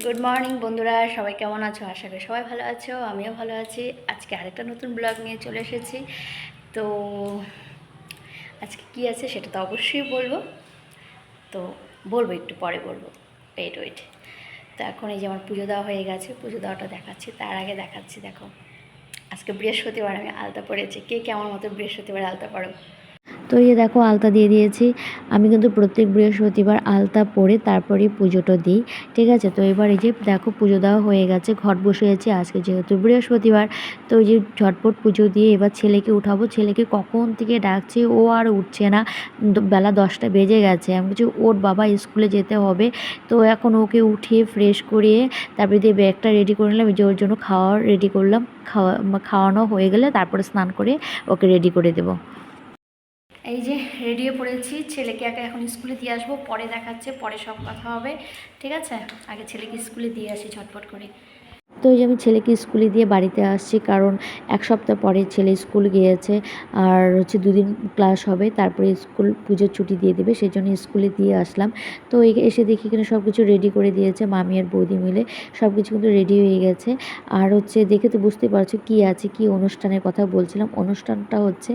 Good morning বন্ধুরা, সবাই কেমন আছো? আশা করি সবাই ভালো আছো, আমিও ভালো আছি। আজকে আরেকটা নতুন ব্লগ নিয়ে চলে এসেছি। তো আজকে কি আছে সেটা তো অবশ্যই বলব। তো বলব, একটু পরে বলব। ওয়েট ওয়েট তো এখন এই যে আমার পুজো দেওয়া হয়ে গেছে, পুজো দেওয়াটা দেখাচ্ছি, তার আগে দেখাচ্ছি, দেখো। আজকে বৃহস্পতিবার, আমি আলতা পড়েছি কে কেমন মতো বৃহস্পতিবার আলতা পড়ো তো এই দেখো আলতা দিয়ে দিয়েছি। আমি কিন্তু প্রত্যেক বৃহস্পতিবার আলতা পরে তারপরে পুজোটা দিই, ঠিক আছে? তো এবার এই যে দেখো পুজো দেওয়া হয়ে গেছে, ঘট বসিয়েছি। আজকে যেহেতু বৃহস্পতিবার, তো এই যে ঝটপট পুজো দিয়ে এবার ছেলেকে উঠাবো। ছেলেকে কখন থেকে ডাকছি ও আর উঠছে না। বেলা দশটা বেজে গেছে। আমি বলছি, ওর বাবা স্কুলে যেতে হবে। তো এখন ওকে উঠিয়ে ফ্রেশ করিয়ে তারপরে দিয়ে ব্যাগটা রেডি করে নিলাম। যে ওর জন্য খাওয়ার রেডি করলাম। খাওয়া, খাওয়ানো হয়ে গেলে তারপরে স্নান করে ওকে রেডি করে দেবো। এই যে রেডিও পড়েছি, ছেলেকে একা এখন স্কুলে দিয়ে আসব, পরে দেখাচ্ছে, পরে সব কথা হবে, ঠিক আছে? আগে ছেলেকে স্কুলে দিয়ে আসি ঝটপট করে। তো ওই যে আমি ছেলেকে স্কুলে দিয়ে বাড়িতে আসছি কারণ এক সপ্তাহ পরে ছেলে স্কুল গিয়েছে আর হচ্ছে দুদিন ক্লাস হবে তারপরে স্কুল পুজোর ছুটি দিয়ে দেবে সেই জন্য স্কুলে দিয়ে আসলাম। তো এসে দেখি কিনা সব কিছু রেডি করে দিয়েছে মামি আর বৌদি মিলে সব কিছু কিন্তু রেডি হয়ে গেছে। আর হচ্ছে দেখে তো বুঝতে পারছ কি আছে কি অনুষ্ঠানের কথা বলছিলাম। অনুষ্ঠানটা হচ্ছে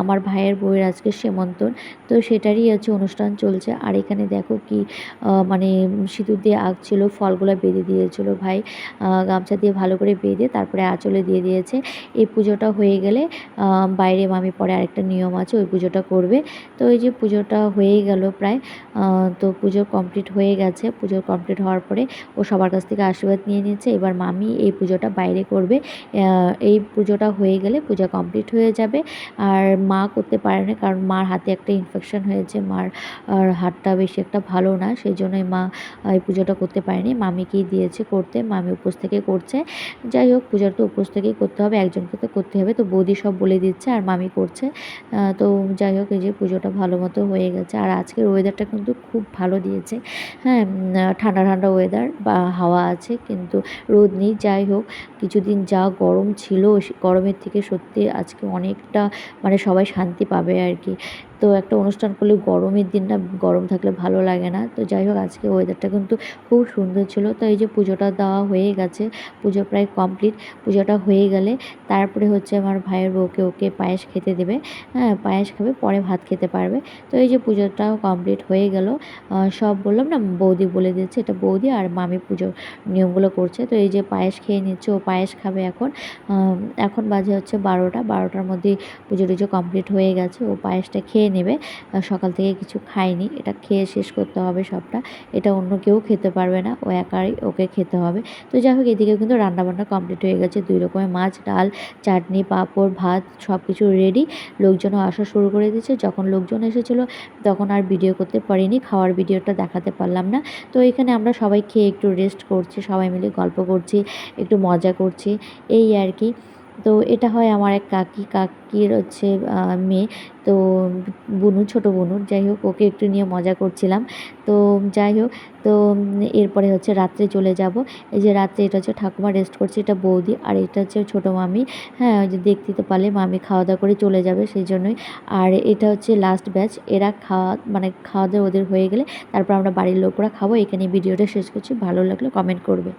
আমার ভাইয়ের বউয়ের আজকে সেমন্তন তো সেটারই হচ্ছে অনুষ্ঠান চলছে। আর এখানে দেখো কি মানে সিঁদুর দিয়ে আঁকছিল ফলগুলো বেঁধে দিয়েছিল ভাই। আহ, গামছা দিয়ে ভালো করে বেঁধে তারপরে আঁচলে দিয়ে দিয়েছে। এই পুজোটা হয়ে গেলে বাইরে মামি পরে আরেকটা নিয়ম আছে, ওই পুজোটা করবে। তো এই যে পুজোটা হয়ে গেল প্রায় তো পুজো কমপ্লিট হয়ে গেছে। পুজো কমপ্লিট হওয়ার পরে ও সবার কাছ থেকে আশীর্বাদ নিয়ে নিয়েছে। এবার মামি এই পুজোটা বাইরে করবে। এই পুজোটা হয়ে গেলে পূজা কমপ্লিট হয়ে যাবে। আর মা করতে পারে না, কারণ মার হাতে একটা ইনফেকশন হয়েছে। মার হাতটা বেশি একটা ভালো না, সেই জন্যই মা এই পুজোটা করতে পারেনি। মামিকেই দিয়েছে করতে। মামি উপোস থেকে করছে। যাই হোক, পূজার তো উপোস থেকেই করতে হবে, একজনকে তো করতে হবে। তো বৌদি সব বলে দিচ্ছে আর মামি করছে। তো যাই হোক, এই যে পুজোটা ভালো মতো হয়ে গেছে। আর আজকের ওয়েদারটা কিন্তু খুব ভালো দিয়েছে। হ্যাঁ ঠান্ডা ঠান্ডা ওয়েদার বা হাওয়া আছে, কিন্তু রোদ নেই। যাই হোক, কিছুদিন যা গরম ছিল গরমের থেকে সত্যি আজকে অনেকটা মানে সবাই শান্তি পাবে আর কি। তো একটা অনুষ্ঠান করলে গরমের দিনটা গরম থাকলে ভালো লাগে না। তো যাই হোক, আজকে ওয়েদারটা কিন্তু খুব সুন্দর ছিল। তো এই যে পুজোটা দেওয়া হয়ে গেছে পুজো প্রায় কমপ্লিট পুজোটা হয়ে গেলে তারপরে হচ্ছে আমার ভাইয়ের বউকে ওকে পায়েস খেতে দেবে। হ্যাঁ পায়েস খাবে, পরে ভাত খেতে পারবে। তো এই যে পুজোটাও কমপ্লিট হয়ে গেল। সব বললাম না, বৌদি বলে দিচ্ছে এটা বৌদি আর মামি পুজোর নিয়মগুলো করছে। তো এই যে পায়েস খেয়ে নিচ্ছে, ও পায়েস খাবে এখন। এখন বাজে হচ্ছে বারোটা, বারোটার মধ্যে পুজো টুজো কমপ্লিট হয়ে গেছে। ও পায়েসটা খেয়ে নেবে। সকাল থেকে কিছু খায়নি, এটা খেয়ে শেষ করতে হবে সবটা। এটা অন্য কেউ খেতে পারবে না, ও একাই ওকে খেতে হবে। তো যাই হোক, এদিকে কিন্তু রান্নাবান্না কমপ্লিট হয়ে গেছে। দুই রকমের মাছ, ডাল, চাটনি, পাঁপড়, ভাত সব কিছু রেডি লোকজনও আসা শুরু করে দিয়েছে। যখন লোকজন এসেছিল, তখন আর ভিডিও করতে পারিনি, খাওয়ার ভিডিওটা দেখাতে পারলাম না। তো এখানে আমরা সবাই খেয়ে একটু রেস্ট করছি, সবাই মিলে গল্প করছি, একটু মজা করছি। এই আর কি। তো এটা হয় আমার এক কাকি, কাকির হচ্ছে মেয়ে। তো বুনু, ছোট বুনু, যাই হোক, ওকে একটু নিয়ে মজা করছিলাম। তো যাই হোক, তো এরপরে হচ্ছে রাত্রে চলে যাব। এই যে রাত্রে এটা হচ্ছে ঠাকুমা রেস্ট করছে, এটা বৌদি আর এটা হচ্ছে ছোটো মামি। হ্যাঁ ওই যে দেখতে তো পারলে মামি খাওয়া দাওয়া করে চলে যাবে সেই জন্যই। আর এটা হচ্ছে লাস্ট ব্যাচ এরা খাওয়া মানে খাওয়া দাওয়া ওদের হয়ে গেলে তারপর আমরা বাড়ির লোকরা খাব। এখানে ভিডিওটা শেষ করছি। ভালো লাগলে কমেন্ট করবে।